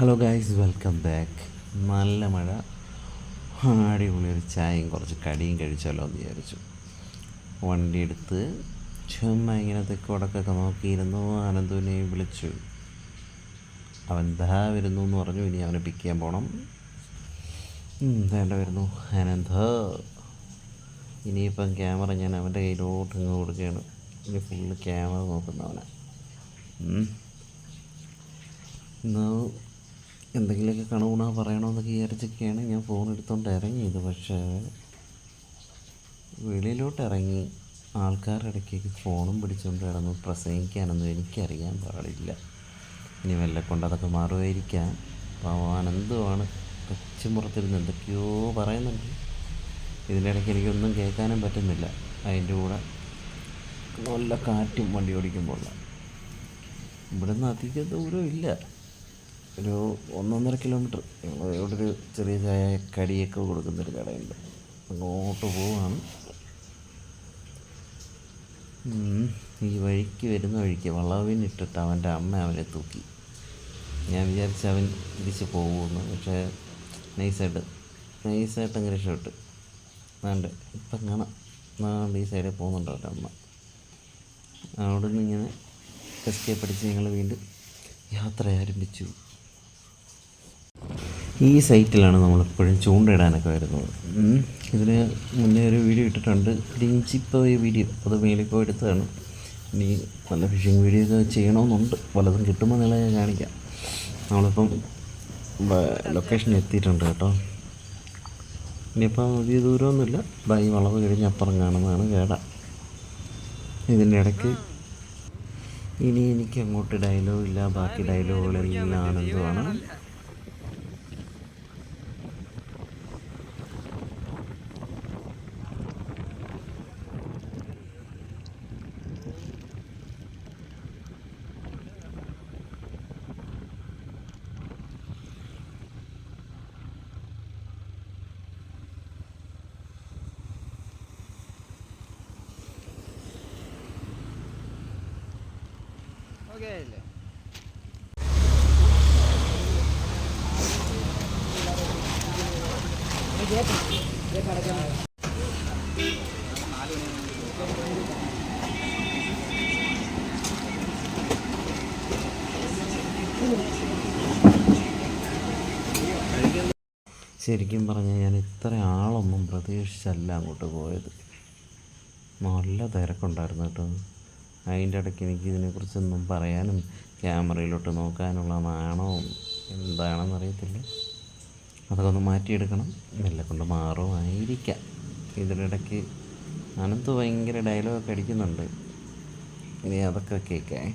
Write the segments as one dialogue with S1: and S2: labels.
S1: Hello guys welcome back നല്ല മഴ. അടിപൊളി ഒരു ചായയും കുറച്ച് കടിയും കഴിച്ചാലോ എന്ന് വിചാരിച്ചു. വണ്ടി എടുത്ത് ചുമ്മാ ഇങ്ങനെ തെക്കോടക്കൊക്കെ നോക്കിയിരുന്നു. അനന്തുവിനെ വിളിച്ചു. അവൻ ദാ വരുന്നു എന്ന് പറഞ്ഞു. ഇനി അവനെ പിക്ക് ചെയ്യാൻ പോകണം വേണ്ട വരുന്നു. അനന്ത. ഇനിയിപ്പം ക്യാമറ ഞാൻ അവന്റെ കയ്യിലോട്ട് ഇങ്ങ് കൊടുക്കുകയാണ്. ഇനി ഫുള്ള് ക്യാമറ നോക്കുന്നവനെ. ഉം. ഇന്ന് എന്തെങ്കിലുമൊക്കെ കണുണ പറയണമെന്നൊക്കെ വിചാരിച്ചൊക്കെയാണ് ഞാൻ ഫോൺ എടുത്തുകൊണ്ട് ഇറങ്ങിയത് പക്ഷേ വെളിയിലോട്ട് ഇറങ്ങി ആൾക്കാരുടെ ഇടയ്ക്ക് ഫോണും പിടിച്ചുകൊണ്ട് കിടന്ന് പ്രസംഗിക്കാനൊന്നും എനിക്കറിയാൻ പാടില്ല. ഇനി വല്ല കൊണ്ട് അതൊക്കെ മാറുമായിരിക്കാം. അപ്പോൾ ആനന്ദമാണ് പച്ചമുറത്തിരുന്ന് എന്തൊക്കെയോ പറയുന്നുണ്ട്. ഇതിന്റെ ഇടയ്ക്ക് എനിക്കൊന്നും കേൾക്കാനും പറ്റുന്നില്ല. അതിന്റെ കൂടെ നല്ല കാറ്റും വണ്ടി ഓടിക്കുമ്പോൾ ഇവിടുന്ന് അധിക ദൂരം ഇല്ല ഒരു ഒന്നൊന്നര കിലോമീറ്റർ. ഇവിടെ ഒരു ചെറിയ ചായ കടിയൊക്കെ കൊടുക്കുന്നൊരു കടയുണ്ട്. അങ്ങോട്ട് പോവാണ്. ഈ വഴിക്ക് വരുന്ന വഴിക്ക് വളവിനിട്ടിട്ട് അവന്റെ അമ്മ അവനെ തൂക്കി. ഞാൻ വിചാരിച്ച അവൻ തിരിച്ച് പോകുമെന്ന് പക്ഷേ നൈസായിട്ട് നൈസായിട്ട് അങ്ങ് രക്ഷപ്പെട്ടു വേണ്ട ഇപ്പം കാണാം നാണ്ട് ഈ സൈഡിൽ പോകുന്നുണ്ട് അവന്റെ അമ്മ. അവിടെ നിന്ന് ഇങ്ങനെ എസ്കേപ്പ് അടിച്ച് ഞങ്ങൾ വീണ്ടും യാത്ര ആരംഭിച്ചു. ഈ സൈറ്റിലാണ് നമ്മളെപ്പോഴും ചൂണ്ടയിടാനൊക്കെ വരുന്നത്. ഇതിന് മുന്നേ ഒരു വീഡിയോ ഇട്ടിട്ടുണ്ട്. ലിഞ്ചിപ്പോയ വീഡിയോ. അത് മേലിപ്പോൾ എടുത്തതാണ്. ഇനി നല്ല ഫിഷിംഗ് വീഡിയോ ഒക്കെ ചെയ്യണമെന്നുണ്ട്. പലതും കിട്ടുമ്പോൾ നില ഞാൻ കാണിക്കാം. നമ്മളിപ്പം ലൊക്കേഷൻ എത്തിയിട്ടുണ്ട് കേട്ടോ. ഇനിയിപ്പം വലിയ ദൂരമൊന്നുമില്ല. ബൈ വളവ് കഴിഞ്ഞ് അപ്പുറം കാണുന്നതാണ് കേട. ഇതിന്റെ ഇടയ്ക്ക് ഇനി എനിക്ക് അങ്ങോട്ട് ഡയലോഗ് ഇല്ല. ബാക്കി ഡയലോഗുകളെല്ലാം ആനന്ദമാണ്
S2: ഓക്കെ അല്ലേ
S1: ശരിക്കും പറഞ്ഞാൽ ഞാൻ ഇത്ര ആളൊന്നും പ്രതീക്ഷിച്ചല്ല അങ്ങോട്ട് പോയത്. നല്ല തിരക്കുണ്ടായിരുന്നു കേട്ടോ. അതിന്റെ ഇടയ്ക്ക് എനിക്ക് ഇതിനെക്കുറിച്ചൊന്നും പറയാനും ക്യാമറയിലോട്ട് നോക്കാനുള്ള നാണവും എന്താണെന്ന് അറിയത്തില്ല അതൊക്കെ ഒന്ന് മാറ്റിയെടുക്കണം. മെല്ലെ കൊണ്ട് മാറുമായിരിക്കാം. ഇതിനിടയ്ക്ക് അനന്ത് ഭയങ്കര ഡയലോഗൊക്കെ അടിക്കുന്നുണ്ട്. ഇനി അതൊക്കെ കേൾക്കേ.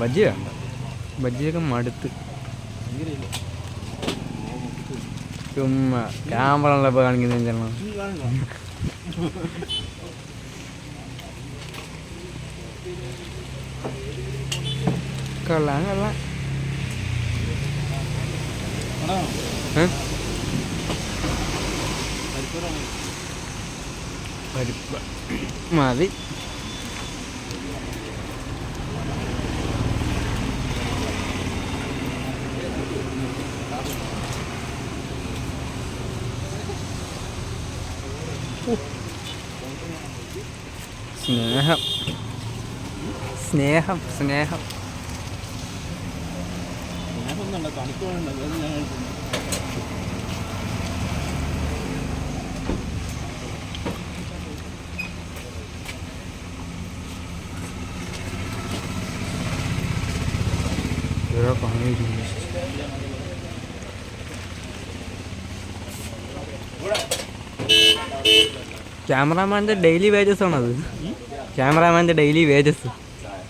S2: ബജ്ജി വേണ്ട ബജ്ജിയൊക്കെ മടുത്ത്. ചുമ്മാ ക്യാമറ ഉള്ളപ്പോൾ കാണിക്കുന്ന കൊള്ളാം കൊള്ളാം? പരിപ്പ്. മതി. സ്നേഹം. സ്നേഹം സ്നേഹം. ക്യാമറാമാന്റെ ഡെയിലി വേജസ് ആണത്. ക്യാമറാമാന്റെ ഡെയിലി വേജസ്.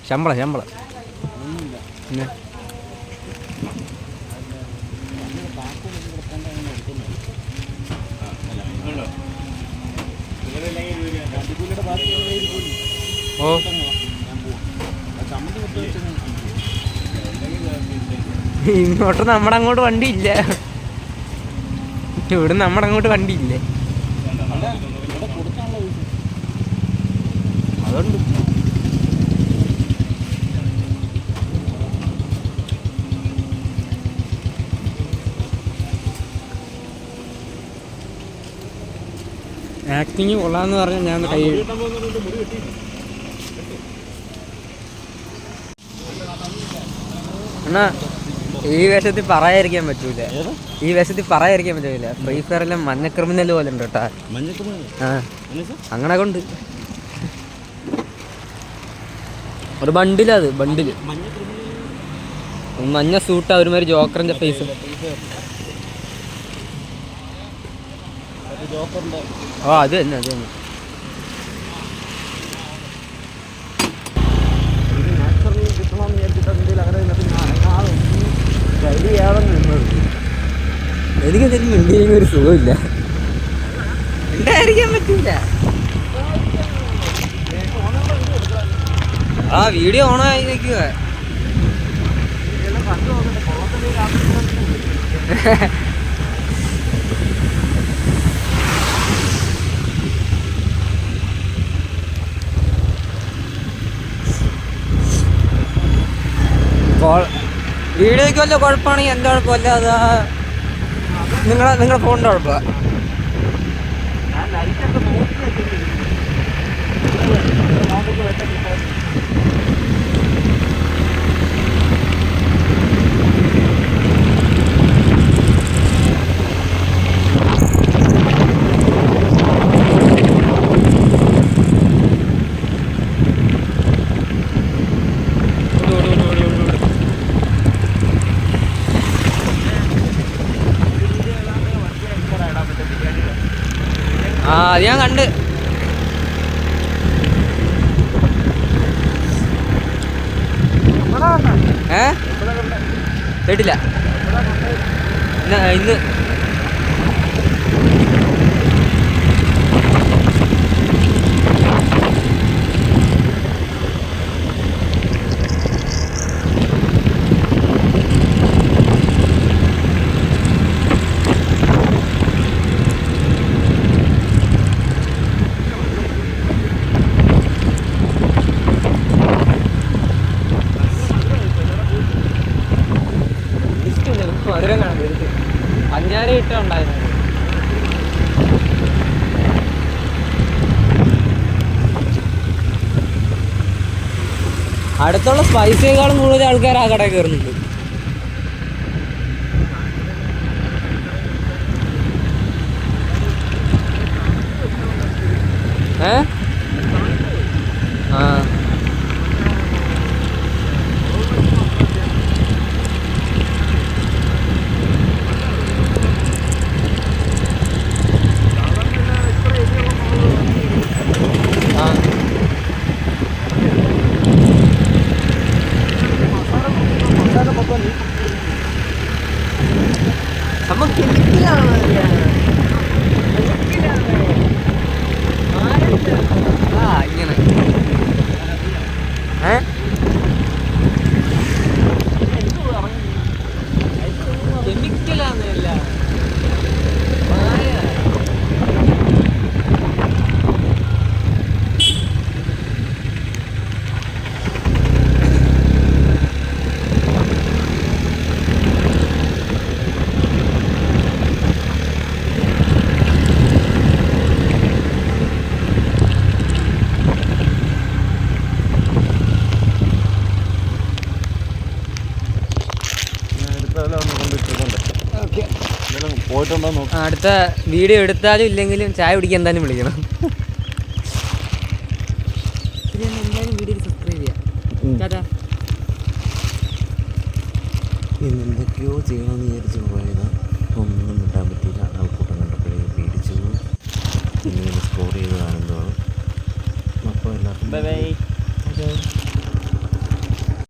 S2: ശമ്പളം ശമ്പളം. പിന്നെ? ഓ. ഇങ്ങോട്ട് നമ്മുടെ അങ്ങോട്ട് വണ്ടിയില്ല. ഇവിടെ നമ്മുടെ അങ്ങോട്ട് വണ്ടി ആക്ടിങ് കൊള്ളാന്ന് പറഞ്ഞാൽ ഞാൻ കൈ എന്നാ ഈ വേഷത്തിൽ പറയാതിരിക്കാൻ പറ്റൂല. ഈ വേഷത്തിൽ പറയാതിരിക്കാൻ പറ്റൂല. ഫ്രീ ഫയറിലെ മഞ്ഞ ക്രിമിനൽ പോലെ ഉണ്ട് കേട്ടാ. അങ്ങനെ കൊണ്ട് ഒരു ബണ്ടിലത് ബണ്ടിൽ. മഞ്ഞ സൂട്ടാ ഒരുമാതിരി ജോക്കറിന്റെ ഫേസ് ഓ അത് തന്നെ അത് തന്നെ. എനിക്ക് എന്തെങ്കിലും ഇന്ത്യയിൽ ഒരു സുഖമില്ല. ഉണ്ടായിരിക്കാൻ പറ്റില്ല. ആ വീഡിയോ ഓണായി നിൽക്കുക. വീഡിയോയ്ക്ക് വല്ല കുഴപ്പമാണെങ്കിൽ എന്താ കുഴപ്പമില്ല അത് നിങ്ങളെ നിങ്ങളുടെ ഫോണിന്റെ കുഴപ്പമാണ് ആ അത് ഞാൻ കണ്ട് ഏ കേട്ടില്ല ഇന്ന് അടുത്തുള്ള സ്പൈസിയേക്കാളും കൂടുതൽ ആൾക്കാർ ആ കടയിൽ കയറുന്നുണ്ട്. ഏ?
S1: നോക്കാം.
S2: അടുത്ത വീഡിയോ എടുത്താലും ഇല്ലെങ്കിലും ചായ കുടിക്കാൻ എന്തായാലും വിളിക്കണം. എന്തായാലും വീഡിയോ സബ്സ്ക്രൈബ് ചെയ്യാം.
S1: ചെയ്യണമെന്ന് വിചാരിച്ച് പോയത്. ഒന്നും കിട്ടാൻ പറ്റിയില്ല. ആൾക്കൂട്ടം കണ്ടപ്പോഴേ പേടിച്ചു പിന്നീട് സ്കോർ ചെയ്ത് എല്ലാവർക്കും
S2: ബൈ. ബൈ